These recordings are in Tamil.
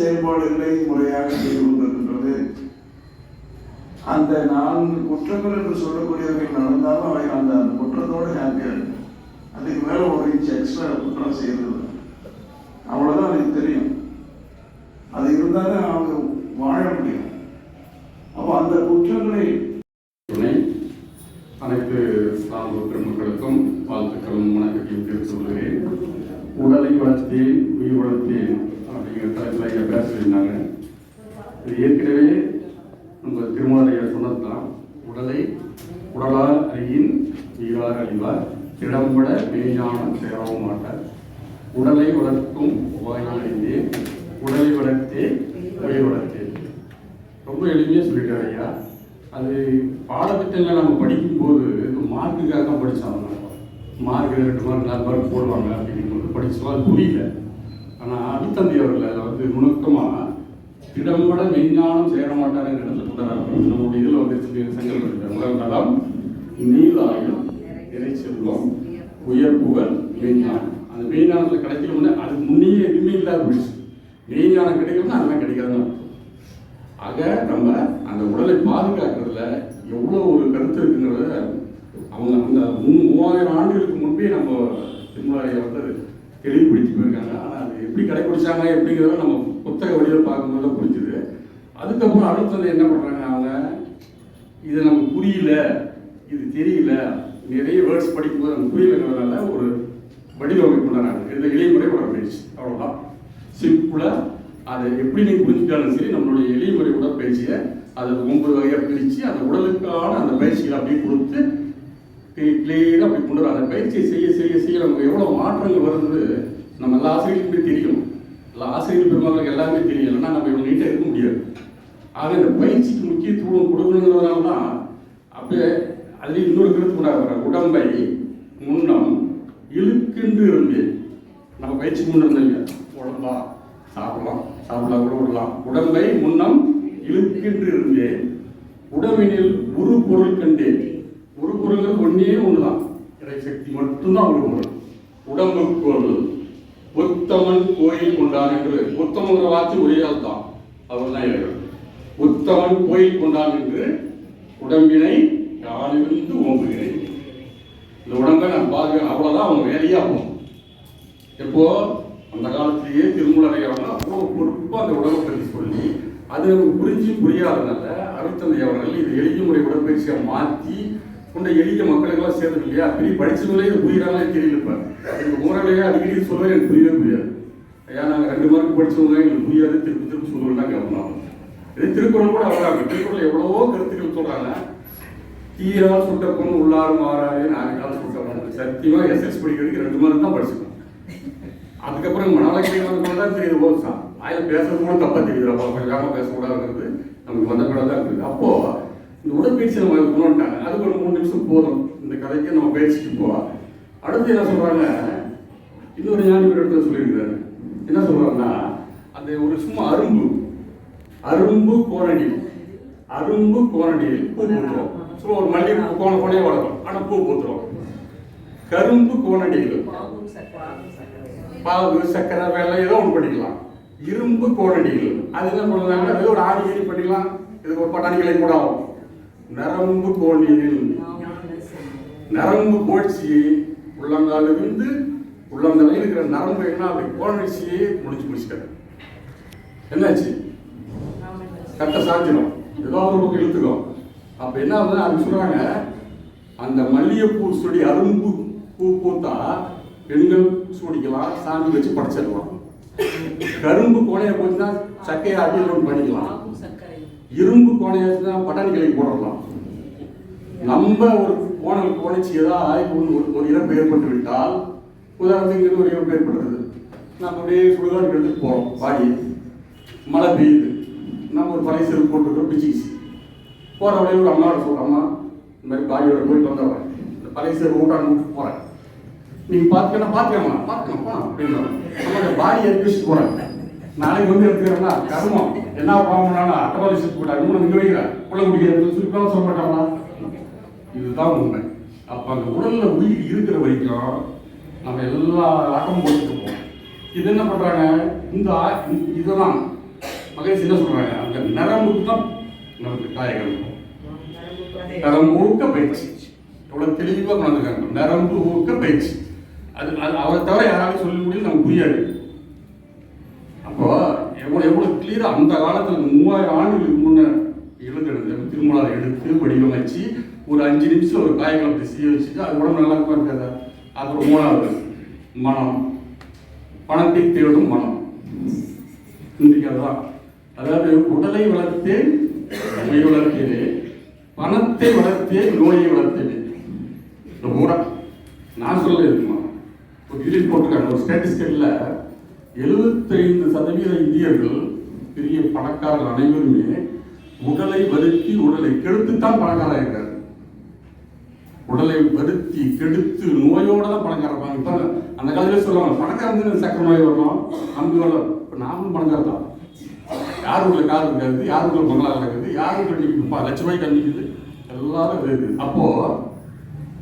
செயல்பாடுகளை முறையாக செய்து கொண்டிருக்கின்றது. அந்த நான்கு குற்றங்கள் என்று சொல்லக்கூடியவர்கள் நடந்தாலும் அவை அந்த அந்த குற்றத்தோடு ஹாப்பியாக இருக்கு அதுக்கு மேல ஒரு இன்ச் எக்ஸ்ட்ரா குற்றம் செய்யறது அவ்வளவுதான் அதுக்கு தெரியும். அது இருந்தாலே அவங்க வாழ முடியும். அப்போ அந்த குற்றங்களை அனைத்து சார்ந்த பெருமக்களுக்கும் வாழ்த்துக்களும் வணக்கத்தையும் தெரிவித்துக் கொள்கிறேன். உடலை வளர்த்தேன் உயிர் வளர்த்தேன். அப்படிங்கிற தலைப்பில் ஐயா பேச இருந்தாங்க இது ஏற்கனவே நம்ம திருமலையா சொன்னதுதான். உடலை உடலால் அறியின் உயிரார் அறிவார். திடம்பட மெய்ஞானம் சேரவும் மாட்டார். உடலை வளர்க்கும் உபாயம் அறிந்தேன் உடலை வளர்த்தே உயிர் வளர்த்தேன். ரொம்ப எளிமையாக சொல்லிட்டார் ஐயா. அது பாடத்திட்டங்களை நம்ம படிக்கும்போது மார்க்குக்காக தான் படித்தோம் மார்க் ரெண்டு மார்க் நாலு மார்க் போடுவாங்க அப்படின்னு படிச்சோம் அது புரியல. ஆனால் அபித்தந்தி அவர்கள் அதில் வந்து நுணுக்கமாக திடம்பட மெய்ஞானம் சேர மாட்டாருங்கிற இடத்துல சொல்றாரு. நம்முடைய இதில் வந்து செங்கல் இருக்கு நீலாயம் இறைச்செல்வம் உயர் புகழ் மெய்ஞானம். அந்த மெய்ஞானத்தில் கிடைக்கணும்னா அதுக்கு முன்னே எதுவுமே இல்லாத போயிடுச்சு மெய்ஞானம் கிடைக்கணும்னா அதெல்லாம் கிடைக்காதுன்னு ஆக நம்ம அந்த உடலை பாதுகாக்கிறதுல எவ்வளோ ஒரு கருத்து இருக்குங்கிறத அவங்க அந்த மூ- மூவாயிரம் ஆண்டுகளுக்கு முன்பே நம்ம திருமலையை வந்து தெளிவுபடுத்தி போயிருக்காங்க. ஆனால் அது எப்படி கடைபிடிச்சாங்க எப்படிங்கிறத நம்ம புத்தக வழியில் பார்க்கும்போது தான் புரிஞ்சுது. அதுக்கப்புறம் அடுத்தது என்ன பண்ணுறாங்க அவங்க? இது நமக்கு புரியல இது தெரியல நிறைய வேர்ட்ஸ் படிக்கும்போது நமக்கு புரியலங்கிறதுனால ஒரு வடிவமைப்பு பண்ணுறாங்க இந்த எளிமுறை உடற்பயிற்சி அவ்வளோதான் சிம்பிளாக அதை எப்படி நீங்கள் புரிஞ்சுட்டாலும் சரி நம்மளுடைய எளிமுறை உடற்பயிற்சியை அதை ஒன்பது வகையாக பிரித்து அந்த உடலுக்கான அந்த பயிற்சிகளை அப்படியே கொடுத்து கிளியராக அப்படி கொண்டு வர அந்த பயிற்சியை செய்ய செய்ய செய்ய நமக்கு எவ்வளோ மாற்றங்கள் வருது நம்ம எல்லா ஆசிரியர்களுக்குமே தெரியும். எல்லா ஆசிரியர்கள் பெருமக்களுக்கு எல்லாமே தெரியும். இல்லைன்னா நம்ம இவ்வளோ நீட்டாக இருக்க முடியாது. ஆக இந்த பயிற்சிக்கு முக்கியத்துவம் கொடுக்கணுங்கிறதுனால தான் அப்படியே அதுலேயும் இன்னொரு கருத்து கொண்டாடுற உடம்பை முன்னம் இழுக்கென்று இருந்தேன். நம்ம பயிற்சி முன்ன இல்லையா? உடம்பா சாப்பிடலாம். சாப்பிடலாம் கூட விடலாம். உடம்பை முன்னம் இழுக்கென்று இருந்தேன். உடம்பினில் ஒரு பொருள் கண்டேன். ஒரு ஒன்றே ஒன்று தான் இறைசக்தி மட்டும்தான் ஒரு பொருள் உடம்புக்கு பொருள் உத்தமன் கோயில் கொண்டான் என்று உத்தமங்கிற வார்த்தை ஒரே ஆள் தான் அவர் தான் இறைவன் உத்தமன் கோயில் கொண்டான் என்று உடம்பினை யாரிலிருந்து ஓம்புகிறேன். இந்த உடம்பை நான் பாதுகாக்க அவ்வளோதான் அவங்க வேலையாகும் எப்போ? அந்த காலத்திலேயே திருமூலரையாவது அவ்வளோ பொறுப்பாக அந்த உடம்பை பற்றி சொல்லி அது புரிஞ்சு புரியாதனால அருத்தந்தை அவர்கள் இது எளிய முறை உடற்பயிற்சியாக மாற்றி கொண்ட எளிய மக்களுக்கெல்லாம் சேர்ந்து இல்லையா? பெரிய படிச்சவங்களே உயிரானே தெரியலப்பா தெரியல இப்போ. எங்கள் ஊரிலேயே அடிக்கடி சொல்லவே எனக்கு புரியவே புரியாது. ஐயா நாங்கள் ரெண்டு மார்க் படிச்சவங்க எங்களுக்கு புரியாது. திருப்பி திருப்பி சொல்லுவேன் தான் கேட்கணும் இது திருக்குறள் கூட அவ்வளோ திருக்குறள் எவ்வளவோ கருத்துக்கள் சொல்கிறாங்க தீரால் சுட்ட பொண்ணு உள்ளாரும் மாறாது ஆயிரம் சுட்ட பொண்ணு சத்தியமாக எஸ்எஸ் படிக்கிறதுக்கு ரெண்டு மார்க் தான் படிச்சுக்கணும் அதுக்கப்புறம் மனவளக்கை வந்து தான் தெரியுது ஓ சா பேசுறது கூட தப்பாக தெரியுது அப்போ கொஞ்சம் பேசக்கூடாதுங்கிறது நமக்கு வந்த கூட தான் இருக்குது அப்போ இந்த உடற்பயிற்சி நம்ம கொண்டு வந்துட்டாங்க அதுக்கு ஒரு மூணு நிமிஷம் போதும். இந்த கதைக்கு நம்ம பயிற்சிக்கு போவா. அடுத்து என்ன சொல்றாங்க? இன்னொரு ஞானி ஒரு இடத்துல சொல்லியிருக்கிறாரு. என்ன சொல்றாங்கன்னா அந்த ஒரு சும்மா அரும்பு. அரும்பு கோணடி அரும்பு கோணடியில். பூ பூத்துரும். சும்மா ஒரு மல்லிகை பூ கோண கோணையே வளரும் ஆனால் பூ பூத்துரும். கரும்பு கோணடியில். பாகு சக்கரை வெள்ளம் ஏதோ ஒன்று பண்ணிக்கலாம். இரும்பு கோணடிகள் அது என்ன பண்ணுறாங்க அது ஒரு ஆணி ஏறி பண்ணிக்கலாம். இதுக்கு ஒரு பட்டாணிகளை கூட ஆகும். நரம்பு கோணியில். நரம்பு போச்சு உள்ளங்காலிருந்து உள்ளங்கால இருக்கிற நரம்பு என்ன அப்படி கோணிச்சு முடிச்சு முடிச்சுட்டாரு என்னாச்சு? கட்ட சாஞ்சிடும் ஏதோ ஒரு பக்கம் இழுத்துக்கோ அப்ப என்ன ஆகுது அது சொல்றாங்க அந்த மல்லிகைப்பூ செடி அரும்பு பூ பூத்தா பெண்கள் சூடிக்கலாம் சாமி வச்சு படைச்சிடலாம். கரும்பு கோணையை போச்சுன்னா சக்கையை அடியில் பண்ணிக்கலாம். இரும்பு கோணையாச்சுன்னா பட்டாணி கிளைக்கு போடலாம் நம்ம ஒரு கோணல் கோணிச்சு ஏதாவது ஒரு ஒரு- இறப்பு ஏற்பட்டு விட்டால் உதாரணத்துக்கு ஒரு இறப்பு ஏற்படுறது நம்ம அப்படியே சுடுகாடு எடுத்துட்டு போகிறோம் பாடி. மழை பெய்யுது. நம்ம ஒரு பழைய செருப்பு போட்டுருக்கோம் பிச்சிக்கிச்சு. போகிற வழியில் ஒரு அம்மாவோட சொல்கிறோம் அம்மா இந்த மாதிரி பாடியோட போயிட்டு வந்துடுறேன் இந்த பழைய செருப்பு ஊட்டான்னு விட்டு போகிறேன் நீங்கள் பார்த்துக்கணும் பார்த்துக்கலாமா பார்த்துக்கலாம் போனா அப்படின்னு நம்ம இந்த பாடி எடுத்து போகிறேன் நாளைக்கு வந்து எடுத்துக்கிறோம்னா கர்மம். என்ன பாவம்னா அட்டவாதி வச்சுட்டு போட்டாங்க இன்னும் இங்கே வைக்கிறேன் உள்ள முடியாது சொல்லி சொல்ல மாட்டாங்களா இதுதான் உண்மை. அப்போ அந்த உடலில் உயிர் இருக்கிற வரைக்கும் நம்ம எல்லா ஆட்டமும் போட்டுட்டு இருப்போம் இது என்ன பண்ணுறாங்க இந்த இதை தான் இதெல்லாம் மகேஷ் என்ன சொல்கிறாங்க அந்த நரம்புக்கு தான் நமக்கு காயங்கள் நரம்பு ஊக்க பயிற்சி. எவ்வளோ தெளிவாக கொண்டாந்துருக்காங்க நரம்பு ஊக்க பயிற்சி. அது அது அவரை தவிர யாராலும் சொல்ல முடியும் நமக்கு புரியாது. அப்போ எவ்வளோ எவ்வளோ கிளியராக அந்த காலத்தில் மூவாயிரம் ஆண்டுகளுக்கு முன்னே எழுதுறது திருமணம் எடுத்து வடிவமைச்சு ஒரு அஞ்சு நிமிஷம் ஒரு காய்களை அப்படி செய்ய வச்சுட்டு அது உடம்பு நல்லா இருக்கும் இருக்காது? அப்புறம் மூணாவது மனம். பணத்தை தேடும் மனம். இன்றைக்கு அதுதான் அதாவது உடலை வளர்த்து நோய் வளர்த்தேனே. பணத்தை வளர்த்தே நோயை வளர்த்தேனே. இந்த ஊரா நான் சொல்ல இருக்குமா ஒரு இதில் போட்டிருக்காங்க. ஒரு ஸ்டாட்டிஸ்டிக்ல எழுபத்தைந்து சதவீத இந்தியர்கள் பெரிய பணக்காரர்கள் அனைவருமே உடலை வருத்தி உடலை கெடுத்துத்தான் பணக்காரர் உடலை வருத்தி கெடுத்து நோயோட தான் பணக்காரப்பாங்க இப்போ அந்த காலத்துல சொல்லுவாங்க பணக்காரங்க சக்கர நோய் வரணும்? நமக்கு வரல இப்போ நாமளும் பணக்கார தான். யார் வீட்டில் கார் இருக்காது யார் வீட்டில் பங்களா இருக்குது யார் வீட்டில் நிற்குது லட்ச ரூபாய்க்கு கண்டிக்குது எல்லாரும் வருது அப்போ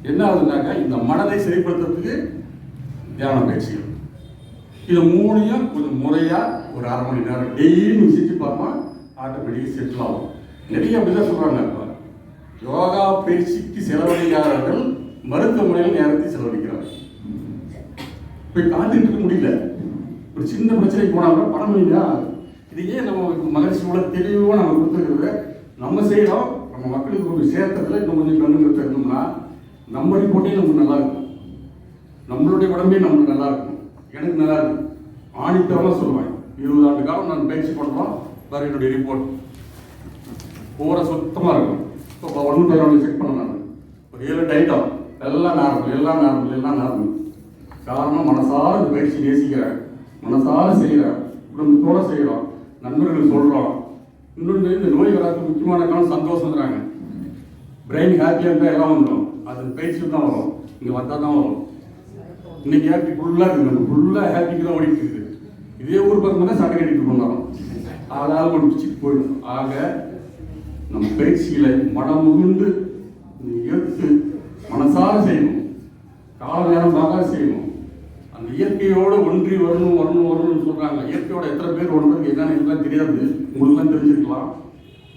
என்ன ஆகுதுனாக்கா இந்த மனதை சரிப்படுத்துறதுக்கு தியான பயிற்சிகள் இது மூணையும் கொஞ்சம் முறையாக ஒரு அரை மணி நேரம் டெய்லியும் செஞ்சு பார்த்தா ஆட்டோமேட்டிக்காக செட்டில் ஆகும். நிறைய அப்படிதான் சொல்கிறாங்க இப்போ யோகா பயிற்சிக்கு செலவழிக்காதவர்கள் மருத்துவமனையில் நேரத்தை செலவழிக்கிறார்கள். போய் காத்துட்டு இருக்க முடியல. ஒரு சின்ன பிரச்சனைக்கு போனால் கூட பணம் இல்லையா? இதையே நம்ம மகிழ்ச்சியோட தெளிவாக நம்ம கொடுத்துருக்குறது? நம்ம செய்கிறோம் நம்ம மக்களுக்கு ஒரு சேர்த்ததில் இன்னும் கொஞ்சம் கண்ணுங்க தரணும்னா நம்ம ரிப்போர்ட்டே நமக்கு நல்லா இருக்கும். நம்மளுடைய உடம்பே நமக்கு நல்லா இருக்கும். எனக்கு நல்லா இருக்கு. ஆணித்தரமாக சொல்லுவேன் இருபது ஆண்டு காலம் நான் பயிற்சி பண்ணுறோம் வேறு என்னுடைய ரிப்போர்ட் பூரா சுத்தமாக இருக்கும் இப்போ ஒன்று பதினொன்று செக் பண்ண நான். ஒரு ஏழு டைட்டம் எல்லாம் நார்மல் எல்லாம் நார்மல் எல்லாம் நார்மல் காரணம் மனசார இந்த பயிற்சி நேசிக்கிறேன். மனசார செய்கிறேன் குடும்பத்தோடு செய்கிறோம் நண்பர்கள் சொல்கிறோம் இன்னொன்று இந்த நோய் வராது முக்கியமான காரணம் சந்தோஷம்ங்கிறாங்க. பிரெயின் ஹாப்பியாக இருந்தால் எல்லாம் வந்துடும் அது பயிற்சி தான் வரும். இங்கே வந்தால் தான் வரும். இன்னைக்கு ஹாப்பி ஃபுல்லாக இருக்குது ஃபுல்லாக ஹாப்பிக்கு தான் ஓடிட்டு இருக்குது இதே ஊர் பக்கம் தான் சண்டை கட்டிட்டு போனாலும் அதனால் முடிச்சு போயிடும். ஆக நம்ம பயிற்சிகளை மனம் முகுந்து ஏற்று மனசார செய்யணும். கால நேரம் பார்க்க செய்யணும். அந்த இயற்கையோடு ஒன்றி வரணும் வரணும் வரணும்னு சொல்கிறாங்க இயற்கையோட எத்தனை பேர் ஒன்று என்னன்னு எல்லாம் தெரியாது. உங்களுக்குலாம் தெரிஞ்சிருக்கலாம்.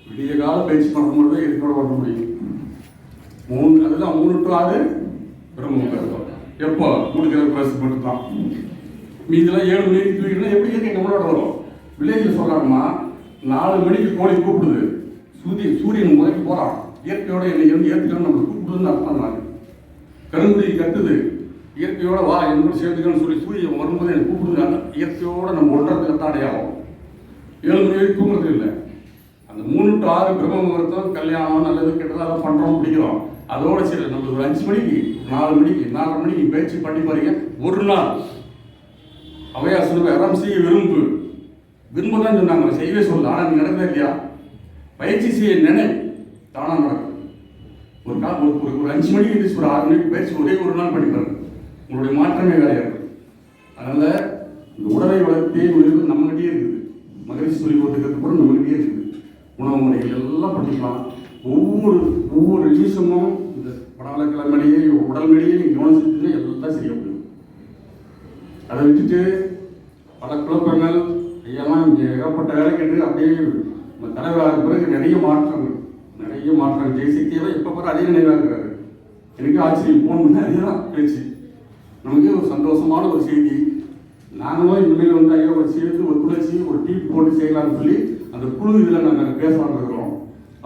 விடிய கால பயிற்சி பண்ணும்போது தான் இயற்கையோட வர முடியும். மூணு அதுதான் மூணு டு ஆறு பிரம்ம எப்போ? கொடுக்குற ப்ளஸ் மட்டும் தான் மீதெல்லாம் ஏழு மணிக்கு தூக்கினா எப்படி இயற்கை நம்மளோட வரும்? வில்லேஜில் சொல்கிறாங்கம்மா நாலு மணிக்கு கோழி கூப்பிடுது. சூரியன் சூரியன் முதலுக்கு போகிறான் இயற்கையோட என்னை வந்து ஏற்றுக்கணும் நம்மளை கூப்பிடுதுன்னு அர்த்தம் நான் கருங்குடி கட்டுது இயற்கையோட வா என்னோட சேர்த்துக்கன்னு சொல்லி சூரியன் வரும்போது எனக்கு கூப்பிடுங்க இயற்கையோட நம்ம ஒன்றதுக்கு தான் அடையாளம் ஏழு மணி வரைக்கும் தூங்குறது இல்லை. அந்த மூணு டு ஆறு பிரம்ம முகூர்த்தம் கல்யாணம் நல்லது கெட்டதாக பண்ணுறோம் பிடிக்கிறோம். அதோட சரி நம்ம ஒரு அஞ்சு மணிக்கு நாலு மணிக்கு நாலரை மணிக்கு பயிற்சி பண்ணி பாருங்க. ஒரு நாள். அவையா சொல்லுவேன் அறம் செய்ய விரும்பு. விரும்ப தான் சொன்னாங்க செய்யவே சொல்லு ஆனால் நீ நடந்தே இல்லையா? பயிற்சி செய்ய நினை. தானா நடக்கும். ஒரு கா ஒரு ஒரு- ஒரு அஞ்சு மணிக்கு இருந்துச்சு ஒரு ஆறு மணிக்கு பயிற்சி ஒரே ஒரு நாள் பண்ணி பாருங்க. உங்களுடைய மாற்றமே வேலையாக இருக்கும் அதனால இந்த உடலை வளர்த்தே உயிர் நம்மகிட்டயே இருக்குது. மகிழ்ச்சி சொல்லி கொடுத்துக்கிறது கூட நம்மகிட்டே இருக்குது. உணவு முறைகள் எல்லாம் பண்ணிக்கலாம் ஒவ்வொரு ஒவ்வொரு நிமிஷமும் இந்த படவலக்கிழமையே உடல் மேலேயே நீங்கள் கவனம் செஞ்சீங்கன்னா எல்லாம் செய்ய முடியும் அதை விட்டுட்டு பல குழப்பங்கள் ஐயெல்லாம் இங்கே ஏகப்பட்ட வேலை கேட்டு அப்படியே நம்ம தலைவராக பிறகு நிறைய மாற்றங்கள் நிறைய மாற்றங்கள். ஜெயசக்தியெல்லாம் இப்போ பிறகு அதே நினைவாகிறாரு எனக்கு ஆச்சரியம். ஃபோன் பண்ணி அதே தான் பேச்சு. நமக்கு ஒரு சந்தோஷமான ஒரு செய்தி. நாங்களும் இனிமேல் வந்து ஐயோ ஒரு சேர்த்து ஒரு துளசி ஒரு டீ போட்டு செய்யலாம்னு சொல்லி அந்த குழு இதில் நாங்கள் பேசலாம்னு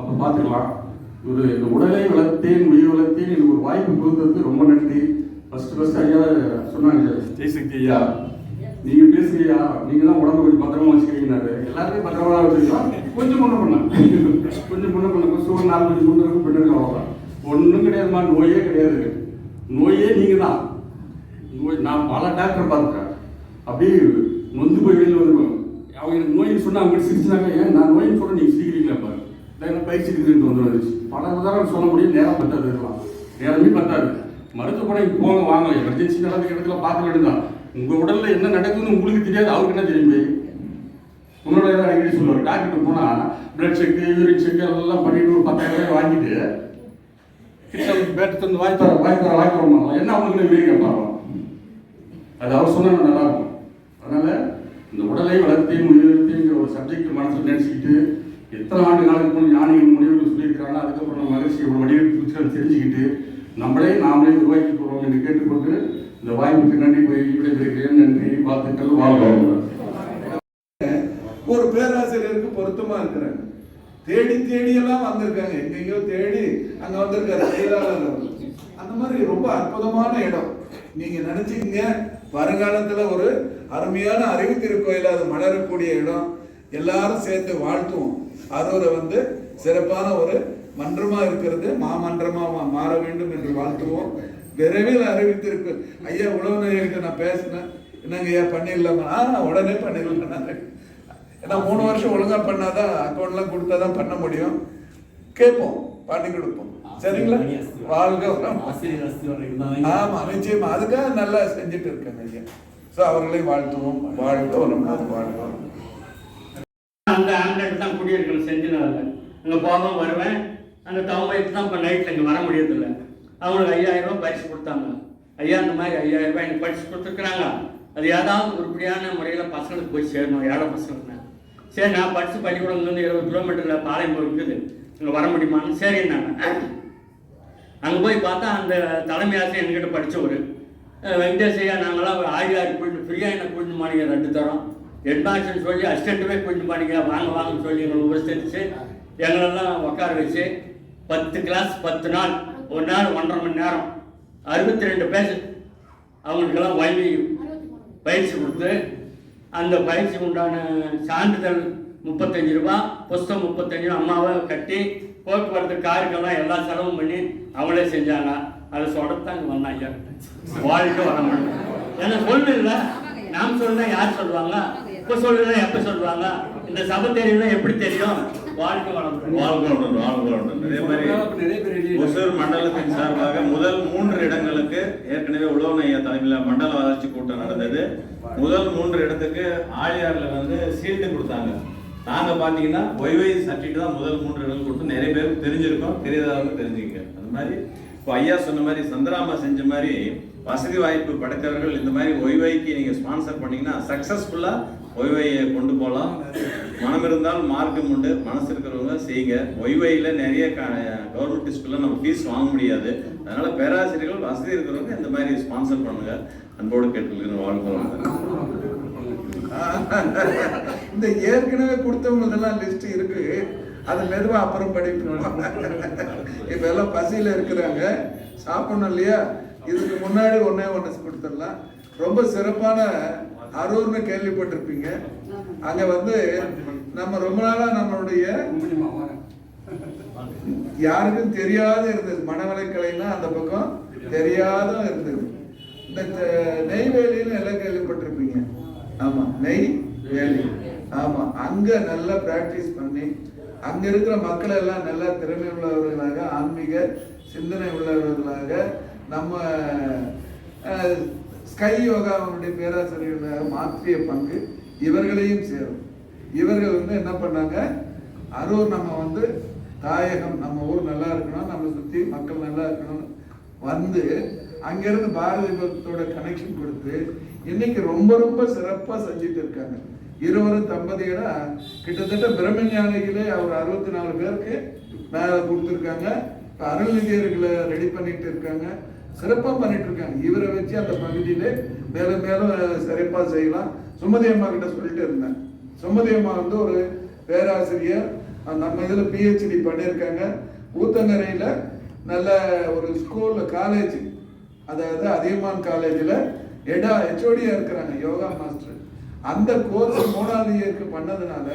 அப்போ பார்த்துக்கலாம். ஒரு இந்த உடலை வளர்த்தேன் உயிர் வளர்த்தேன் எனக்கு ஒரு வாய்ப்பு கொடுத்ததுக்கு ரொம்ப நன்றி. ஃபர்ஸ்ட் ஃபர்ஸ்ட் ஐயா சொன்னாங்க. ஜெயசக்தி ஐயா நீங்க பேசுங்கய்யா. நீங்க தான் உடம்பு கொஞ்சம் பத்திரமா வச்சுக்கிறீங்கன்னாரு. எல்லாருமே பத்திரமா வச்சுக்கலாம் கொஞ்சம் முன்ன பண்ண கொஞ்சம் முன்ன பண்ண சூழல் நாலு கொஞ்சம் முன்ன இருக்கும் பின்னர் அவ்வளோதான் ஒன்றும் கிடையாதுமா நோயே கிடையாது. நோயே நீங்க தான் நோய் நான் பல டாக்டர் பார்த்துட்டேன். அப்படியே நொந்து போய் வெளியில் வந்துருவேன். அவங்க எனக்கு நோயின்னு சொன்னா அவங்க சிரிச்சாங்க ஏன்? நான் நோயின்னு சொல்ல நீங்க சிரிக்கிறீங்களா பயிற்சி இருக்குதுன்னு வந்துருச்சு. பல உதாரணம் சொல்ல முடியும். நேரம் பத்தாது இருக்கலாம். நேரமே பத்தாது. மருத்துவமனைக்கு போங்க வாங்க. எமர்ஜென்சி நடந்த இடத்துல பார்க்க வேண்டியதான் உங்க உடல்ல என்ன நடக்குதுன்னு உங்களுக்கு தெரியாது. அவருக்கு என்ன தெரியுமே? போய் உங்களோட ஏதாவது அடிக்கடி சொல்லுவார். டாக்டர் போனா பிளட் செக் யூரின் செக் எல்லாம் பண்ணிட்டு ஒரு பத்தாயிரம் ரூபாய் வாங்கிட்டு பேட்டு தந்து வாங்கி தர வாங்கி தர வாங்கி. தரணும் என்ன அவங்களுக்கு வெளியே கேட்பாரோ அது அவர் சொன்னா நல்லா இருக்கும் அதனால இந்த உடலை வளர்த்தையும் உயிரிழத்தேங்கிற ஒரு சப்ஜெக்ட் மனசில் நினச்சிக்கிட்டு எத்தனை ஆண்டு நாளுக்கு முன் ஞானிகள் முனிவர்கள் சொல்லியிருக்காங்க அதுக்கப்புறம் நம்ம மகிழ்ச்சி ஒரு வடிவெடுத்து குறித்து தெரிஞ்சுக்கிட்டு நம்மளே நாமளே உருவாக்கி போகிறோம் என்று கேட்டுக்கொண்டு இந்த வாய்ப்புக்கு நன்றி போய் விடைபெறுகிறேன். நன்றி வாழ்த்துக்கள் வாழ்வாங்க ஒரு பேராசிரியருக்கு பொருத்தமா இருக்கிறாங்க. தேடி தேடி எல்லாம் வந்திருக்காங்க. எங்கெங்கயோ தேடி அங்க வந்திருக்காரு அந்த மாதிரி ரொம்ப அற்புதமான இடம். நீங்க நினைச்சுக்கங்க வருங்காலத்துல ஒரு அருமையான அறிவு திருக்கோயில் அது மலரக்கூடிய இடம். எல்லாரும் சேர்ந்து வாழ்த்துவோம். அரூரை வந்து சிறப்பான ஒரு மன்றமா இருக்கிறது மாமன்றமா மா- மாற வேண்டும் என்று வாழ்த்துவோம். விரைவில் அறிவித்திருக்கு. ஐயா உழவு நேயர்கிட்ட நான் பேசினேன். என்னங்க ஐயா பண்ணிடலாமா? ஆ உடனே பண்ணிடலாம் ஏன்னா மூணு வருஷம் ஒழுங்கா பண்ணாதான் அக்கௌண்ட்லாம் கொடுத்தாதான் பண்ண முடியும். கேட்போம் பண்ணி கொடுப்போம். சரிங்களா? வாழ்க வளம். ஆசிரியர் ஆமா நிச்சயமா. அதுக்காக நல்லா செஞ்சுட்டு இருக்காங்க ஐயா. ஸோ அவர்களை வாழ்த்துவோம். வாழ்த்தோம் வளம் வாழ்க அங்கே அந்த ஆண்ட்ராய்டு தான் குடியிருக்கணும் செஞ்சினால அங்கே போவேன் வருவேன். அந்த தவமைக்கு தான் இப்போ நைட்டில் இங்கே வர முடியறதில்ல. அவங்களுக்கு ஐயாயிரம் ரூபாய் பரிசு கொடுத்தாங்க. ஐயா இந்த மாதிரி ஐயாயிரம் ரூபாய் எனக்கு பரிசு கொடுத்துருக்குறாங்க. அது ஏதாவது உருப்படியான முறையில் பசங்களுக்கு போய் சேரணும் ஏழை பசங்களுக்கு. சரி நான் படித்து பள்ளிக்கூடம்லேருந்து இருபது கிலோமீட்டரில் பாளையம் இருக்குது. இங்கே வர முடியுமான்னு சரின்னாங்க. அங்கே போய் பார்த்தா அந்த தலைமை ஆசிரியர் என்கிட்ட படித்தவர் வெங்கடேஷ் ஐயா நாங்களாம் ஆயிரம் கூட்டு ஃப்ரீயாக என்ன கூட்டு மாணிக்க ரெண்டு தரோம். ஹெட்மாஸ்டர் சொல்லி அசிஸ்டண்ட்டுமே கொஞ்சம் பண்ணிக்க வாங்க வாங்கன்னு சொல்லி எங்களை உபசரித்து எங்களெல்லாம் உட்கார வச்சு பத்து கிளாஸ் பத்து நாள் ஒரு நாள் ஒன்றரை மணி நேரம். அறுபத்தி ரெண்டு பேர் அவங்களுக்கெல்லாம் வழி பயிற்சி கொடுத்து அந்த பயிற்சி உண்டான சான்றிதழ் முப்பத்தஞ்சு ரூபா புஸ்தகம் முப்பத்தஞ்சு ரூபா அம்மாவை கட்டி போக்குவரத்து காருக்கெல்லாம் எல்லா செலவும் பண்ணி அவங்களே செஞ்சாங்க. அதை சொல்லத்தாங்க வந்தாங்க ஐயா வாழ்க்கை வர மாட்டேன் ஏன்னா சொல்லல நாம் சொல்லுனா யார் சொல்லுவாங்க? இப்போ சொல்லுனா எப்போ சொல்லுவாங்க இந்த சபை தெரியும்னா எப்படி தெரியும்? வாழ்க்கை வளம். அதே மாதிரி எழுதி ஒசூர் மண்டலத்தின் சார்பாக முதல் மூன்று இடங்களுக்கு ஏற்கனவே உழவனைய தலைமையில் மண்டல வளர்ச்சி கூட்டம் நடந்தது. முதல் மூன்று இடத்துக்கு ஆழியார்ல வந்து சீல்டு கொடுத்தாங்க. நாங்க பாத்தீங்கன்னா ஒய்வை சர்டிஃபிகேட் தான் முதல் மூன்று இடங்கள் கொடுத்து நிறைய பேருக்கு தெரிஞ்சிருக்கோம் தெரியாதவங்க தெரிஞ்சுங்க அது மாதிரி இப்போ ஐயா சொன்ன மாதிரி சந்திராமா செஞ்ச மாதிரி வசதி வாய்ப்பு படைத்தவர்கள் இந்த மாதிரி ஒய்வைக்கு நீங்க ஸ்பான்சர் பண்ணீங்கன்னா சக்சஸ்ஃபுல்லா ஒய்வையை கொண்டு போகலாம். மனம் இருந்தால் மார்க்கம் உண்டு. மனசு இருக்கிறவங்க செய்யுங்க. ஒய்வையில் நிறைய கவர்மெண்ட் ஸ்கூலில் நம்ம ஃபீஸ் வாங்க முடியாது. அதனால பேராசிரியர்கள் வசதி இருக்கிறவங்க இந்த மாதிரி ஸ்பான்சர் பண்ணுங்க. அன்போடு கேட்டுக்கிறேன் வாழ்க்கை இந்த ஏற்கனவே கொடுத்தவங்களுக்கெல்லாம் லிஸ்ட் இருக்கு. அது மெதுவாக அப்புறம் படிக்கணும். இப்ப எல்லாம் பசியில இருக்கிறாங்க. சாப்பிடணும் இல்லையா? இதுக்கு முன்னாடி ஒண்ணே ஒன்று கொடுத்துடலாம். ரொம்ப சிறப்பான அரூர்னு கேள்விப்பட்டிருப்பீங்க. அங்க வந்து நம்ம ரொம்ப நாளா நம்மளுடைய யாருக்கும் தெரியாத இருந்தது. மணவளைக்கலைன்னா அந்த பக்கம் தெரியாத இருந்தது. இந்த நெய்வேலின்னு எல்லாம் கேள்விப்பட்டிருப்பீங்க. ஆமா நெய் வேலி. ஆமா அங்க நல்லா பிராக்டிஸ் பண்ணி அங்க இருக்கிற மக்கள் எல்லாம் நல்லா திறமை உள்ளவர்களாக ஆன்மீக சிந்தனை உள்ளவர்களாக நம்ம ஸ்கை யோகாவுடைய பேராசிரியர்களாக மாற்றிய பங்கு இவர்களையும் சேரும். இவர்கள் வந்து என்ன பண்ணாங்க? அரூர் நம்ம வந்து தாயகம் நம்ம ஊர் நல்லா இருக்கணும் நம்ம சுற்றி மக்கள் நல்லா இருக்கணும். வந்து அங்கிருந்து பாரதி பக்தோட கனெக்ஷன் கொடுத்து இன்னைக்கு ரொம்ப ரொம்ப சிறப்பாக செஞ்சுட்டு இருக்காங்க. இருவரும் தம்பதியரா கிட்டத்தட்ட பிரம்மஞானிகளே அவர் அறுபத்தி நாலு பேருக்கு மேலே கொடுத்துருக்காங்க. இப்போ அருள்நிதியர்களை ரெடி பண்ணிட்டு இருக்காங்க. சிறப்பாக பண்ணிட்டு இருக்காங்க. இவரை வச்சு அந்த பகுதியில மேலும் மேலும் சிறப்பாக செய்யலாம். சுமதி அம்மா கிட்ட சொல்லிட்டு இருந்தேன். சுமதி அம்மா வந்து ஒரு பேராசிரியர். நம்ம இதில் பிஹெச்டி பண்ணியிருக்காங்க. ஊத்தங்கரையில் நல்ல ஒரு ஸ்கூலில் காலேஜ் அதாவது அதியமான் காலேஜில் எடா ஹெச்ஓடியா இருக்கிறாங்க யோகா மாஸ்டர் அந்த கோர்ஸ் மூணாவது இயருக்கு பண்ணதுனால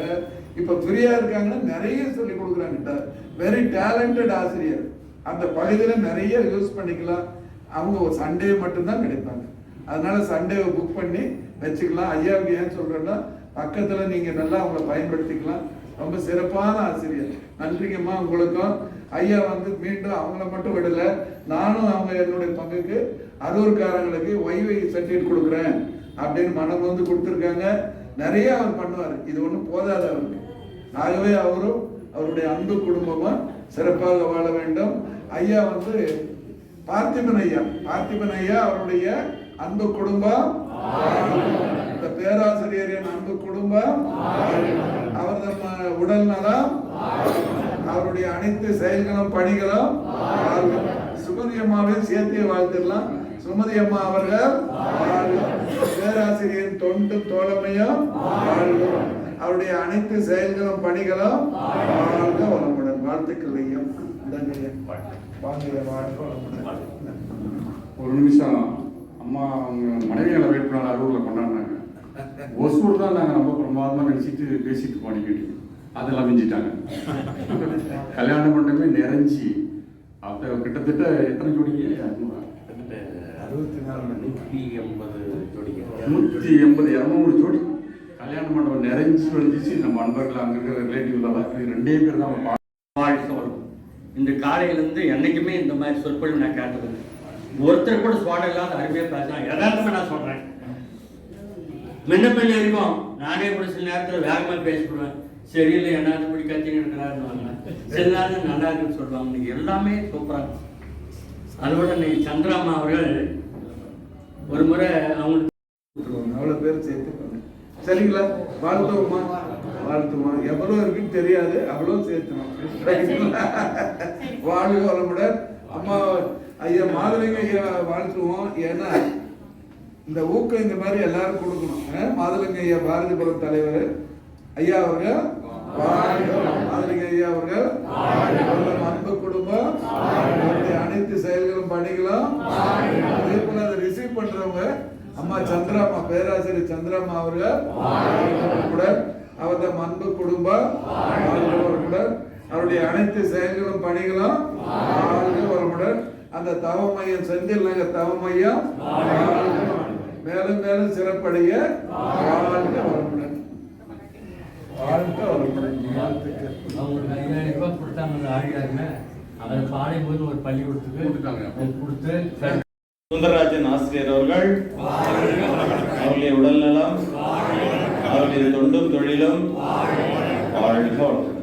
இப்போ ஃப்ரீயாக இருக்காங்கன்னா நிறைய சொல்லி கொடுக்குறாங்க. வெரி டேலண்டட் ஆசிரியர். அந்த பகுதியில் நிறைய யூஸ் பண்ணிக்கலாம். அவங்க ஒரு சண்டே மட்டும்தான் கிடைப்பாங்க. அதனால சண்டேவை புக் பண்ணி வச்சுக்கலாம். ஐயாவுக்கு ஏன் சொல்றேன்னா பக்கத்துல நீங்க நல்லா அவங்கள பயன்படுத்திக்கலாம். ரொம்ப சிறப்பான ஆசிரியர். நன்றிங்கம்மா உங்களுக்கும். ஐயா வந்து மீண்டும் அவங்கள மட்டும் விடல. நானும் அவங்க என்னுடைய பங்குக்கு அரூர்காரங்களுக்கு ஒய்வை சர்டிஃபிகேட் கொடுக்குறேன் அப்படின்னு மனம் வந்து கொடுத்துருக்காங்க. நிறைய அவர் பண்ணுவார். இது ஒன்றும் போதாது அவருக்கு. ஆகவே அவரும் அவருடைய அன்பு குடும்பமும் சிறப்பாக வாழ வேண்டும். ஐயா வந்து பார்த்திபன் ஐயா பார்த்திபன் ஐயா அவருடைய அன்பு குடும்பம்? இந்த பேராசிரியரின் அன்பு குடும்பம்? அவர் நம்ம உடல் நலம்? அவருடைய அனைத்து செயல்களும் பணிகளும்? சுமதி அம்மாவையும் சேர்த்தே வாழ்த்திடலாம். சுமதி அம்மா அவர்கள்? பேராசிரியரின் தொண்டு தோழமையும்? அவருடைய அனைத்து செயல்களும் பணிகளும்? வாழ்க வளமுடன். வாழ்த்துக்கள் ஐயா. ஒரு நிமிஷம் அம்மா அவங்க மனைவிகளை வேட்பாளர் அரூரில் கொண்டாடினாங்க. ஒசூர் தான் நாங்கள் ரொம்ப பிரமாதமாக நினச்சிட்டு பேசிட்டு போனிக்கிட்டு அதெல்லாம் மிஞ்சிட்டாங்க. கல்யாண மண்டபமே நிறைஞ்சி. அப்போ கிட்டத்தட்ட எத்தனை ஜோடிங்க? அறுபத்தி நாலு நூற்றி எண்பது ஜோடிங்க நூற்றி எண்பது இரநூறு ஜோடி. கல்யாண மண்டபம் நிறைஞ்சி வந்துச்சு நம்ம நண்பர்கள் அங்கே இருக்கிற ரிலேட்டிவ்ல ரெண்டே பேர் தான் இந்த காலையிலேருந்து என்றைக்குமே இந்த மாதிரி சொற்பொழிவு நான் கேட்டது ஒருத்தர் கூட சுவாட இல்லாத அருமையாக பேசலாம். யதார்த்தமாக நான் சொல்கிறேன் முன்ன பின்ன இருக்கும். நானே கூட சில நேரத்தில் வேகமாக பேசிவிடுவேன். சரியில்லை என்ன இப்படி கத்தின்னு இருக்கிறாருன்னு சில நேரம் நல்லா இருக்குன்னு சொல்லுவாங்க. நீங்கள் எல்லாமே சூப்பராக இருக்கும். அதோட இன்னைக்கு சந்திராமா அவர்கள் ஒரு முறை அவங்களுக்கு அவ்வளோ பேர் சேர்த்து சரிங்களா? வாழ்த்துவோமா வாழ்த்துவோம் எவ்வளவு இருக்குன்னு தெரியாது. அவ்வளோ சேர்த்துவோம்? வாழ்க வளமுடன் அம்மா ஐயா மாதுளைங்க ஐயா வாழ்த்துவோம். ஏன்னா இந்த ஊக்கம் இந்த மாதிரி எல்லாரும் கொடுக்கணும். மாதுளைங்க ஐயா பாரதிபுரம் தலைவர். ஐயா அவர்கள் மாதுளைங்க ஐயா அவர்கள் அன்பு குடும்பம் அனைத்து செயல்களும் பணிகளும் அதே போல அதை ரிசீவ் பண்றவங்க அம்மா சந்திராமா பேராசிரியர் சந்திராமா அவர்கள் அவர்களுடன் அவரது அன்பு குடும்பம் அவர்களுடன் அவருடைய அனைத்து செயல்களும் பணிகளும் வாழ்க வளமுடன் அந்த தவ மையம் செந்தில் நகர் தவ மையம். மேலும் மேலும் சிறப்படைய வாழ்க வளமுடன் வாழ்க வளமுடன் வாழ்த்துக்கள் கொடுத்தாங்க அதை பாளையம் போது ஒரு பள்ளிக்கூடத்துக்கு கொடுத்து சுந்தரராஜன் ஆசிரியர் அவர்கள் அவருடைய உடல்நலம் அவருடைய தொண்டும் தொழிலும் வாழ்க.